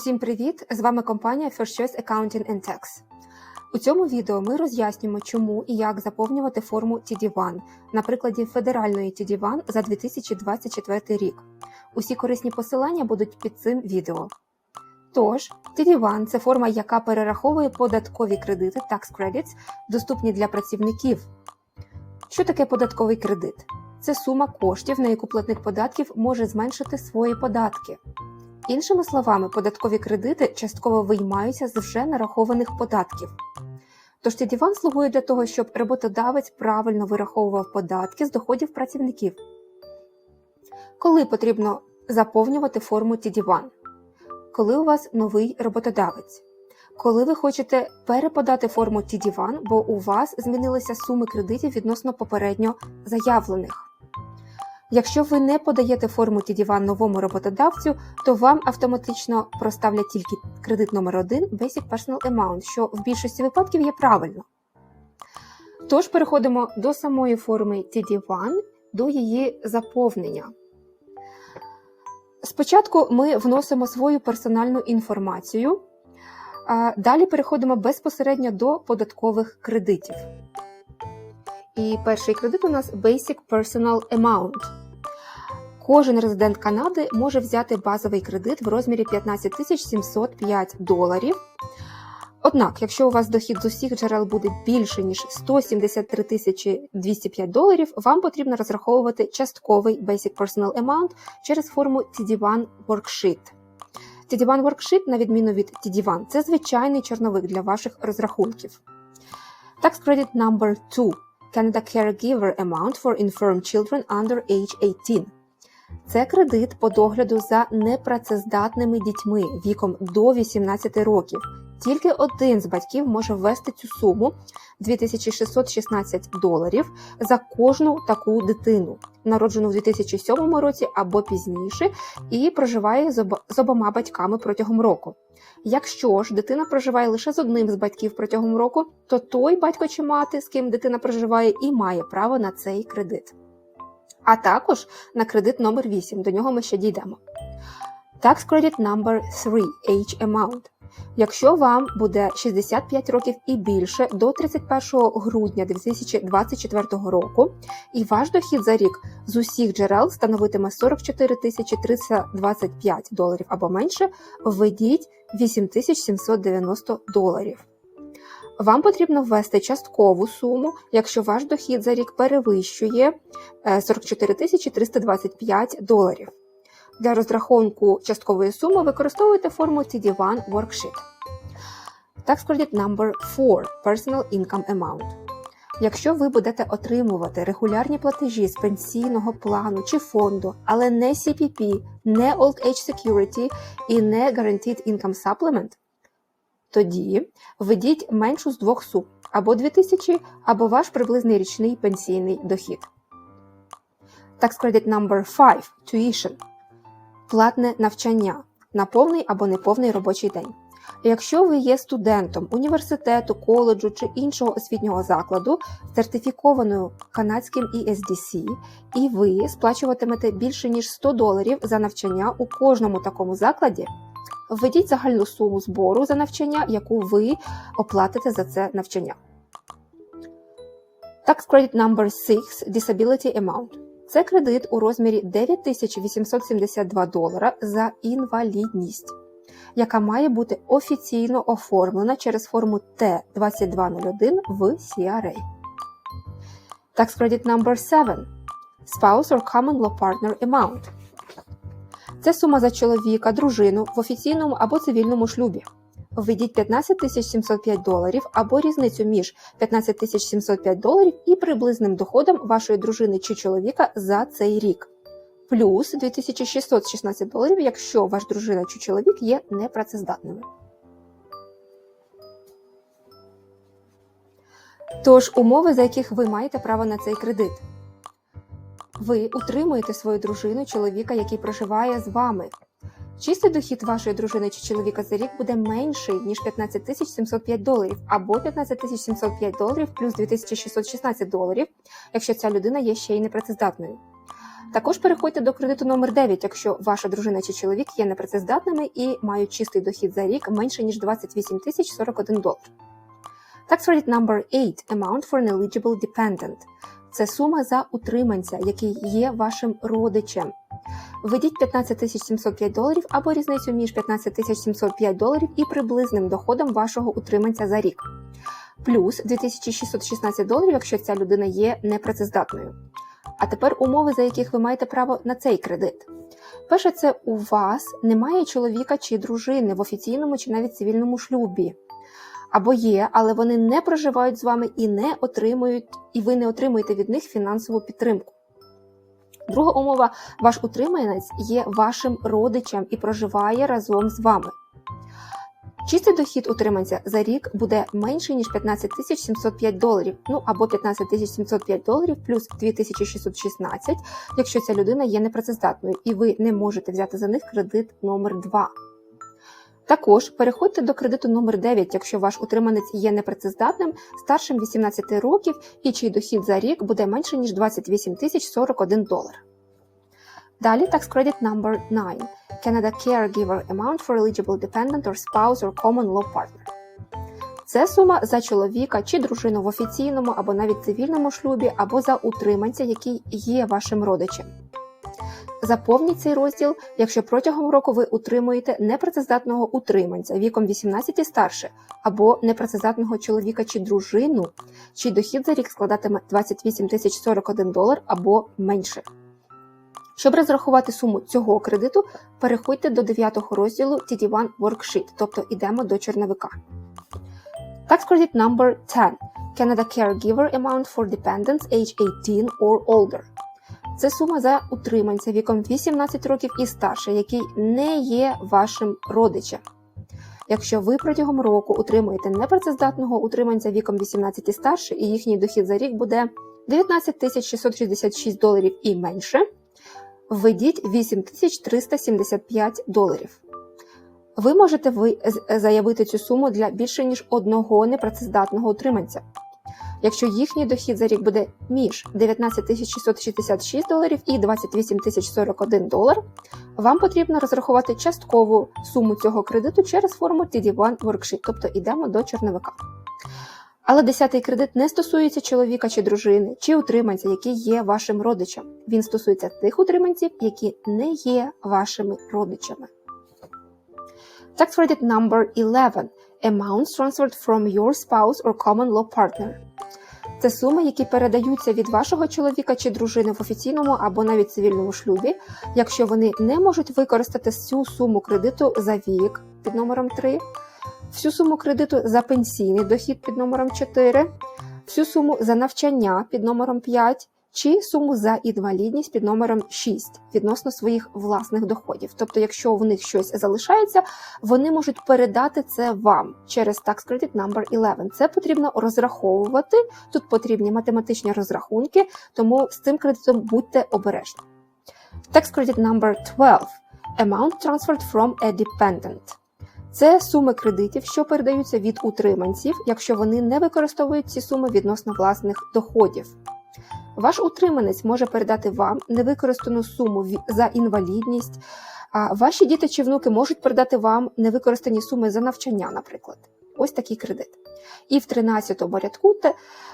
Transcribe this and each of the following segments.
Усім привіт! З вами компанія First Choice Accounting and Tax. У цьому відео ми роз'яснюємо, чому і як заповнювати форму TD1 на прикладі федеральної TD1 за 2024 рік. Усі корисні посилання будуть під цим відео. Тож, TD1 – це форма, яка перераховує податкові кредити Tax Credits, доступні для працівників. Що таке податковий кредит? Це сума коштів, на яку платник податків може зменшити свої податки. Іншими словами, податкові кредити частково виймаються з вже нарахованих податків. Тож TD1 слугує для того, щоб роботодавець правильно вираховував податки з доходів працівників. Коли потрібно заповнювати форму TD1? Коли у вас новий роботодавець? Коли ви хочете переподати форму TD1, бо у вас змінилися суми кредитів відносно попередньо заявлених. Якщо ви не подаєте форму TD1 новому роботодавцю, то вам автоматично проставлять тільки кредит номер 1 Basic Personal Amount, що в більшості випадків є правильно. Тож переходимо до самої форми TD1, до її заповнення. Спочатку ми вносимо свою персональну інформацію, далі переходимо безпосередньо до податкових кредитів. І перший кредит у нас Basic Personal Amount. Кожен резидент Канади може взяти базовий кредит в розмірі 15 705 доларів. Однак, якщо у вас дохід з усіх джерел буде більше, ніж 173 205 доларів, вам потрібно розраховувати частковий Basic Personal Amount через форму TD1 Worksheet. TD1 Worksheet, на відміну від TD1, це звичайний чорновик для ваших розрахунків. Tax Credit Number 2 Canada Caregiver Amount for Infirm Children under age 18. Це кредит по догляду за непрацездатними дітьми віком до 18 років. Тільки один з батьків може ввести цю суму 2616 доларів за кожну таку дитину, народжену в 2007 році або пізніше, і проживає з обома батьками протягом року. Якщо ж дитина проживає лише з одним з батьків протягом року, то той батько чи мати, з ким дитина проживає, і має право на цей кредит. А також на кредит номер 8 до нього ми ще дійдемо. Tax Credit Number 3 Age Amount. Якщо вам буде 65 років і більше до 31 грудня 2024 року, і ваш дохід за рік з усіх джерел становитиме 44 325 доларів або менше, введіть 8790 доларів. Вам потрібно ввести часткову суму, якщо ваш дохід за рік перевищує 44 325 доларів. Для розрахунку часткової суми використовуйте форму TD1 Worksheet. Tax Credit Number 4 Personal Income Amount. Якщо ви будете отримувати регулярні платежі з пенсійного плану чи фонду, але не CPP, не Old Age Security і не Guaranteed Income Supplement, тоді введіть меншу з двох сум або 2000, або ваш приблизний річний пенсійний дохід. Tax Credit Number 5 Tuition платне навчання на повний або неповний робочий день. Якщо ви є студентом університету, коледжу чи іншого освітнього закладу, сертифікованою канадським ESDC, і ви сплачуватимете більше ніж 100 доларів за навчання у кожному такому закладі, введіть загальну суму збору за навчання, яку ви оплатите за це навчання. Tax Credit Number 6 Disability Amount. Це кредит у розмірі 9872 долара за інвалідність, яка має бути офіційно оформлена через форму Т2201 в CRA. Tax Credit Number 7 Spouse or Common Law Partner Amount. Це сума за чоловіка, дружину в офіційному або цивільному шлюбі. Введіть 15 705 доларів або різницю між 15 705 доларів і приблизним доходом вашої дружини чи чоловіка за цей рік. Плюс 2616 доларів, якщо ваш дружина чи чоловік є непрацездатними. Тож умови, за яких ви маєте право на цей кредит. Ви утримуєте свою дружину чоловіка, який проживає з вами. Чистий дохід вашої дружини чи чоловіка за рік буде менший, ніж 15 705 доларів, або 15 705 доларів плюс 2616 доларів, якщо ця людина є ще й непрацездатною. Також переходьте до кредиту номер 9, якщо ваша дружина чи чоловік є непрацездатними і мають чистий дохід за рік менше ніж 28 тисяч 41 долар. Tax credit number 8 amount for an eligible dependent. Це сума за утриманця, який є вашим родичем. Введіть 15 705 доларів або різницю між 15 705 доларів і приблизним доходом вашого утриманця за рік. Плюс 2616 доларів, якщо ця людина є непрацездатною. А тепер умови, за яких ви маєте право на цей кредит. Перше, це у вас немає чоловіка чи дружини в офіційному чи навіть цивільному шлюбі. Або є, але вони не проживають з вами і не отримують, і ви не отримуєте від них фінансову підтримку. Друга умова: ваш утриманець є вашим родичем і проживає разом з вами. Чистий дохід утриманця за рік буде менший, ніж 15 705 доларів, ну або 15 705 доларів плюс 2616, якщо ця людина є непрацездатною, і ви не можете взяти за них кредит номер 2 також переходьте до кредиту номер 9, якщо ваш утриманець є непрацездатним, старшим 18 років і чий дохід за рік буде менше, ніж 28 тисяч 41 долар. Далі Tax Credit number 9 Canada Caregiver Amount for Eligible Dependent or Spouse or Common Law Partner. Це сума за чоловіка чи дружину в офіційному або навіть цивільному шлюбі, або за утриманця, який є вашим родичем. Заповніть цей розділ, якщо протягом року ви утримуєте непрацездатного утриманця віком 18 і старше, або непрацездатного чоловіка чи дружину, чий дохід за рік складатиме 28 тисяч 41 долар або менше. Щоб розрахувати суму цього кредиту, переходьте до 9 розділу TD1 Worksheet, тобто йдемо до чорновика. Tax credit number 10 Canada Caregiver Amount for Dependents age 18 or older. Це сума за утриманця віком 18 років і старше, який не є вашим родичем. Якщо ви протягом року утримуєте непрацездатного утриманця віком 18 і старше, і їхній дохід за рік буде 19 666 доларів і менше, введіть 8375 доларів. Ви можете ви заявити цю суму для більше ніж одного непрацездатного утриманця. Якщо їхній дохід за рік буде між 19 666 доларів і 28 041 долар, вам потрібно розрахувати часткову суму цього кредиту через форму TD1 Worksheet, тобто йдемо до чорновика. Але 10-й кредит не стосується чоловіка чи дружини, чи утриманця, який є вашим родичем. Він стосується тих утриманців, які не є вашими родичами. Tax credit number 11 Amounts transferred from your spouse or common law partner. Це суми, які передаються від вашого чоловіка чи дружини в офіційному або навіть цивільному шлюбі, якщо вони не можуть використати всю суму кредиту за вік під номером 3, всю суму кредиту за пенсійний дохід під номером 4, всю суму за навчання під номером 5 чи суму за інвалідність під номером 6 відносно своїх власних доходів. Тобто, якщо в них щось залишається, вони можуть передати це вам через Tax Credit Number 11. Це потрібно розраховувати. Тут потрібні математичні розрахунки, тому з цим кредитом будьте обережні. Tax Credit Number 12 Amount transferred from a dependent. Це суми кредитів, що передаються від утриманців, якщо вони не використовують ці суми відносно власних доходів. Ваш утриманець може передати вам невикористану суму за інвалідність, а ваші діти чи внуки можуть передати вам невикористані суми за навчання, наприклад. Ось такий кредит. І в 13 рядку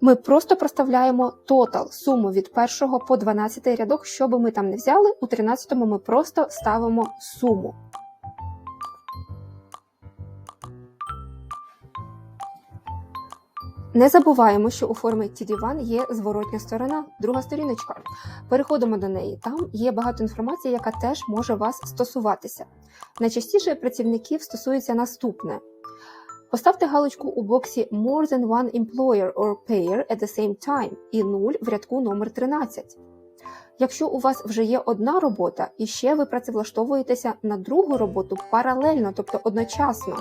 ми просто проставляємо тотал суму від 1 по 12 рядок, що би ми там не взяли, у 13 ми просто ставимо суму. Не забуваємо, що у формі TD1 є зворотня сторона, друга сторіночка. Переходимо до неї. Там є багато інформації, яка теж може вас стосуватися. Найчастіше працівників стосується наступне. Поставте галочку у боксі More than one employer or payer at the same time і 0 в рядку номер 13. Якщо у вас вже є одна робота і ще ви працевлаштовуєтеся на другу роботу паралельно, тобто одночасно.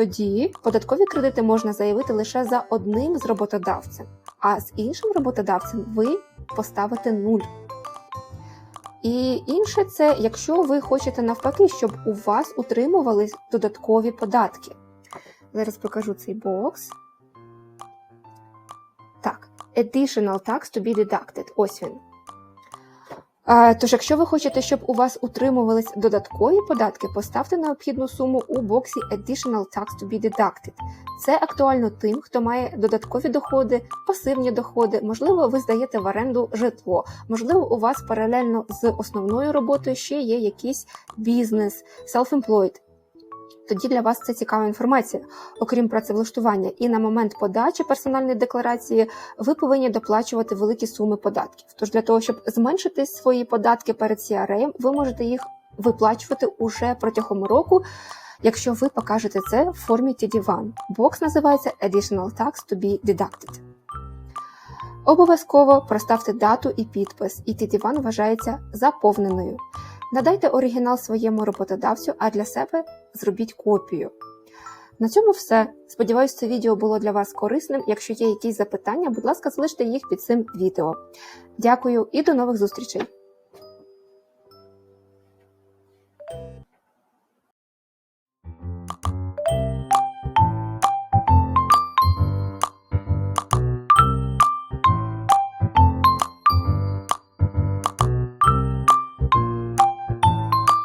Тоді податкові кредити можна заявити лише за одним з роботодавцем, а з іншим роботодавцем ви поставите нуль. І інше це, якщо ви хочете навпаки, щоб у вас утримувались додаткові податки. Зараз покажу цей бокс. Так, additional tax to be deducted. Ось він. Тож, якщо ви хочете, щоб у вас утримувались додаткові податки, поставте необхідну суму у боксі Additional Tax to be deducted. Це актуально тим, хто має додаткові доходи, пасивні доходи, можливо, ви здаєте в оренду житло, можливо, у вас паралельно з основною роботою ще є якийсь бізнес, self-employed. Тоді для вас це цікава інформація. Окрім працевлаштування, і на момент подачі персональної декларації ви повинні доплачувати великі суми податків. Тож для того, щоб зменшити свої податки перед CRA, ви можете їх виплачувати уже протягом року, якщо ви покажете це в формі TD1. Бокс називається Additional Tax to be Deducted. Обов'язково проставте дату і підпис, і TD1 вважається заповненою. Надайте оригінал своєму роботодавцю, а для себе зробіть копію. На цьому все. Сподіваюсь, це відео було для вас корисним. Якщо є якісь запитання, будь ласка, залиште їх під цим відео. Дякую і до нових зустрічей!